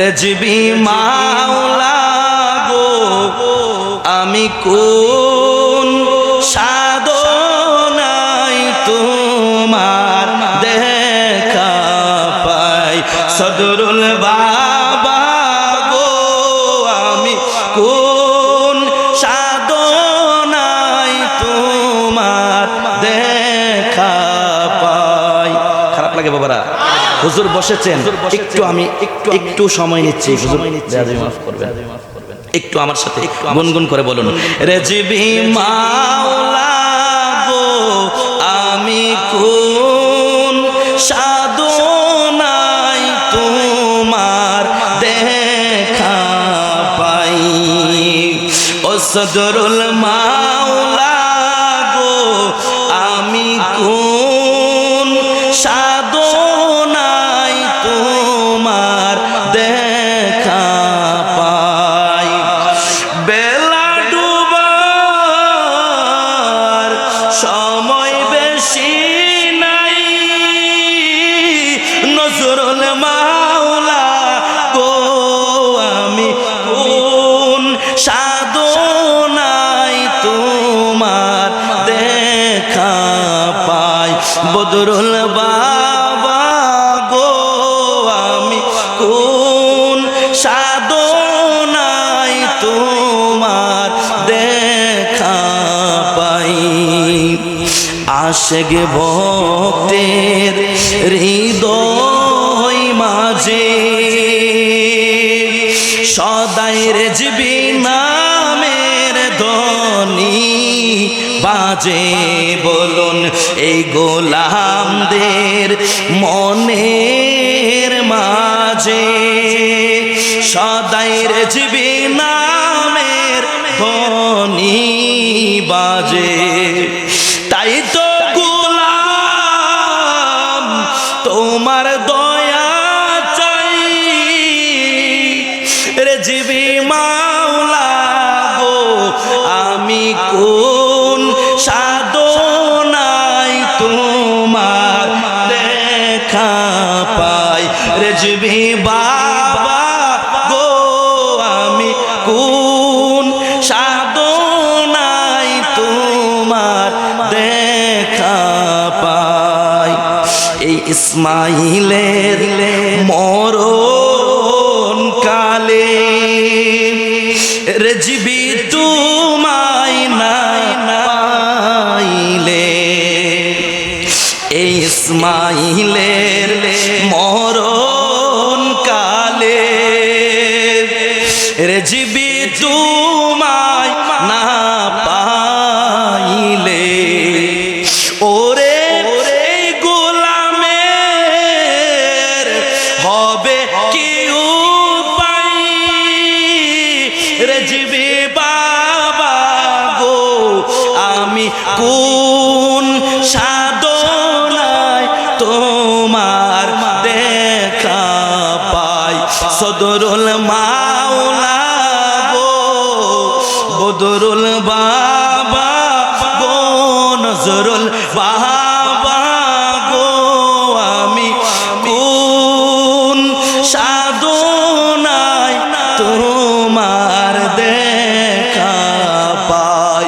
রেজবি মাওলা গো আমি কোন সাধনাই তোমার দেখা পাই। সদরুল বাবা গো আমি কোন সাধনাই তোমার দেখা পাই। খারাপ লাগে বাবারা। হুজুর বসেছেন। একটু আমি একটু একটু সময় নিচ্ছি হুজুর। মাফ করবেন। একটু আমার সাথে গুনগুন করে বলুন। রেজিবি মাওলা আমি কোন সাধনাই তোমার দেখা পাই। ও সদরুল মাওলা বদরুল বাবা গো, আমি কোন সাধনাই তোমার দেখা পাই? আশেক ভক্তের হৃদয় মাঝে সদাই রেজবি নামের ধ্বনি বাজে বলুন, এই গোলামদের মনের মাঝে সদাই রেজবি নামের ধ্বনি বাজে। তাই তো গোলাম তোমার দয়া কোন সাধনাই তোমার দেখা পাই। রেজিবি বাবা গো আমি কোন? সাধনাই তোমার দেখা পাই। এই ইসমাইলের মরণ ইসমাইলের মরণ কালে। রেজিবি তুমাই না পাইলে। ওরে ওরে গোলামের হবে কি উপায়? রেজিবি বাবা গো, আমি কোন তোমার দেখা পাই। সদরুল মাওলা গো, বদরুল বাবা গো, নজরুল বাবা গো, আমি কোন সাধনায় তোমার দেখা পাই।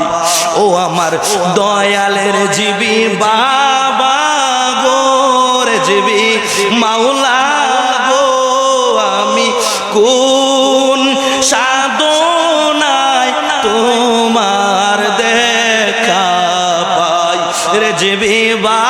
ও আমার দয়ালের জীবী বাবা মাওলা গো আমি কোন সাধনায় তোমার দেখা পাই? রে জীবী বা